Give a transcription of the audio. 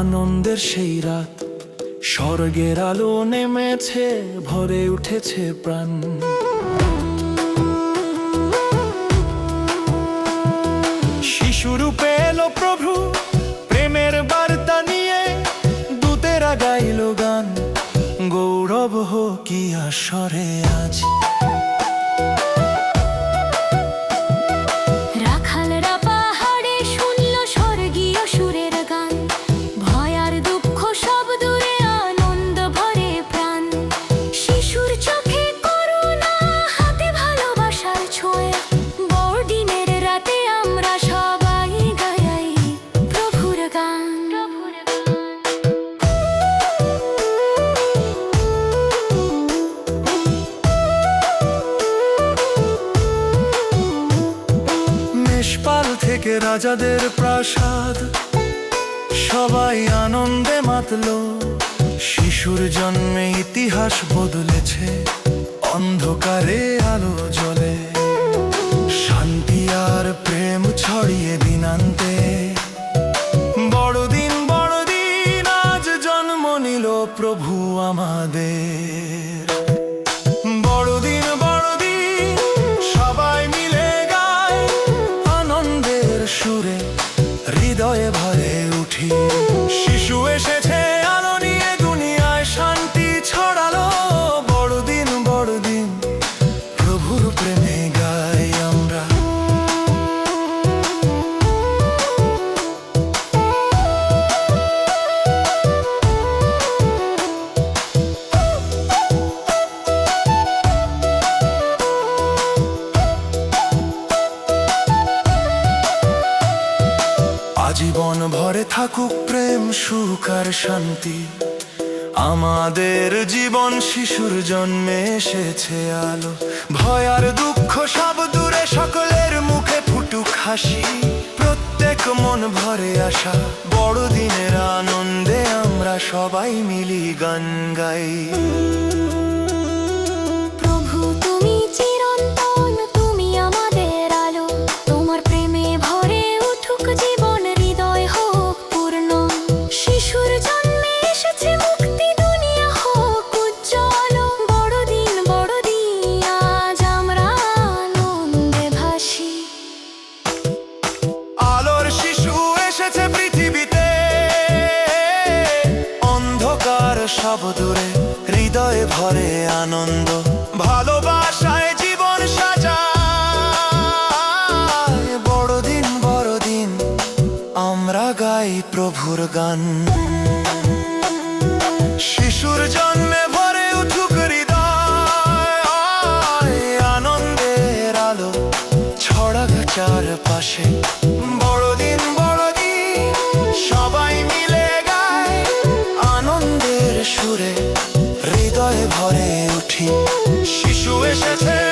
আনন্দের সেই রাত, স্বর্গের আলো নেমেছে, ভরে উঠেছে প্রাণ। শিশুরূপে এলো প্রভু, প্রেমের বার্তা নিয়ে, দূতেরা গাইল গান। গৌরব হো কি আসরে আজ মেষপাল থেকে রাজাদের প্রাসাদ। সবাই আনন্দে মাতল। শিশুর জন্মে ইতিহাস বদলেছে। অন্ধকারে আলো জ্বলে। শান্তি আর প্রেম ছড়িয়ে দিনান্তে বড়দিন বড়দিন, আজ জন্ম নিল প্রভু আমাদের। আজীবন ভরে থাকুক প্রেম, সুখ আর শান্তি। আমাদের জীবন শিশুর জন্মে এসেছে আলো। ভয় আর দুঃখ সব দূরে সকলের মুখে ফুটুক হাসি। প্রত্যেক মন ভরে আসা বড়দিনের আনন্দে আমরা সবাই মিলি গান গাই। সব দূরে, হৃদয়ে ভরে আনন্দ। ভালোবাসায় জীবন সাজা বড়দিন বড়দিন, আমরা গাই প্রভুর গান। শিশুর জন্মে Déchèterie.